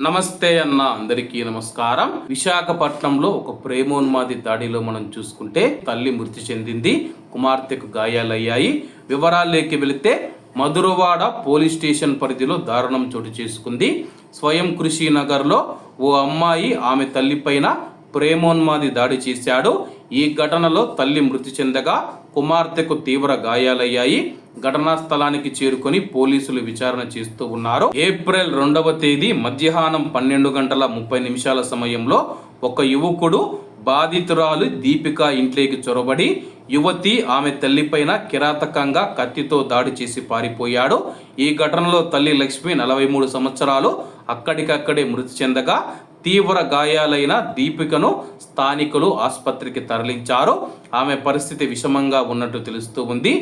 నమస్తే అన్న అందరికీ నమస్కారం. విశాఖపట్నంలో ఒక ప్రేమోన్మాది దాడిలో మనం చూసుకుంటే తల్లి మృతి చెందింది కుమార్తెకు గాయాలయ్యాయి. వివరాల్లోకి వెళితే మధురవాడ పోలీస్ స్టేషన్ పరిధిలో దారుణం చోటు చేసుకుంది. స్వయం కృషి నగర్లో ఓ అమ్మాయి ఆమె తల్లిపైన ప్రేమోన్మాది దాడి చేశాడు. ఈ ఘటనలో తల్లి మృతి చెందగా కుమార్తెకు తీవ్ర గాయాలయ్యాయి. ఘటనా స్థలానికి చేరుకొని పోలీసులు విచారణ చేస్తూ ఉన్నారు. ఏప్రిల్ రెండవ తేదీ మధ్యాహ్నం పన్నెండు గంటల ముప్పై నిమిషాల సమయంలో ఒక యువకుడు బాధితురాలు దీపిక ఇంట్లోకి చొరబడి యువతి ఆమె తల్లిపైన కిరాతకంగా కత్తితో దాడి చేసి పారిపోయాడు. ఈ ఘటనలో తల్లి లక్ష్మి నలభై మూడు సంవత్సరాలు అక్కడికక్కడే మృతి చెందగా తీవ్ర గాయాలైన దీపికను స్థానికులు ఆసుపత్రికి తరలించారు. ఆమె పరిస్థితి విషమంగా ఉన్నట్టు తెలుస్తూ ఉంది.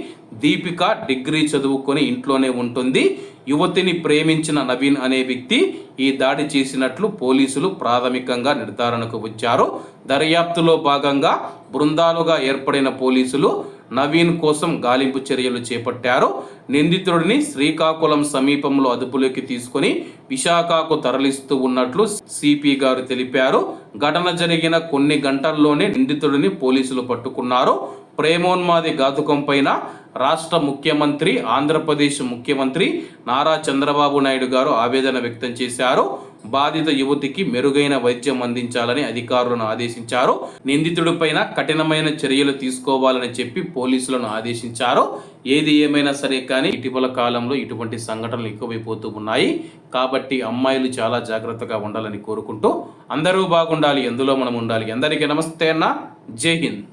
దీపిక డిగ్రీ చదువుకొని ఇంట్లోనే ఉంటుంది. యువతిని ప్రేమించిన నవీన్ అనే వ్యక్తి ఈ దాడి చేసినట్లు పోలీసులు ప్రాథమికంగా నిర్ధారణకు వచ్చారు. దర్యాప్తులో భాగంగా బృందాలుగా ఏర్పడిన పోలీసులు నవీన్ కోసం గాలింపు చర్యలు చేపట్టారు. నిందితుడిని శ్రీకాకుళం సమీపంలో అదుపులోకి తీసుకొని విశాఖకు తరలిస్తూ ఉన్నట్లు సిపి గారు తెలిపారు. ఘటన జరిగిన కొన్ని గంటల్లోనే నిందితుడిని పోలీసులు పట్టుకున్నారు. ప్రేమోన్మాది ఘాతుకం పైన రాష్ట్ర ముఖ్యమంత్రి ఆంధ్రప్రదేశ్ ముఖ్యమంత్రి నారా చంద్రబాబు నాయుడు గారు ఆవేదన వ్యక్తం చేశారు. బాధిత యువతికి మెరుగైన వైద్యం అందించాలని అధికారులను ఆదేశించారు. నిందితుడిపైన కఠినమైన చర్యలు తీసుకోవాలని చెప్పి పోలీసులను ఆదేశించారు. ఏది ఏమైనా సరే కానీ ఇటీవల కాలంలో ఇటువంటి సంఘటనలు ఎక్కువైపోతూ ఉన్నాయి. కాబట్టి అమ్మాయిలు చాలా జాగ్రత్తగా ఉండాలని కోరుకుంటూ అందరూ బాగుండాలి ఎందులో మనం ఉండాలి. అందరికీ నమస్తే అన్న. జై హింద్.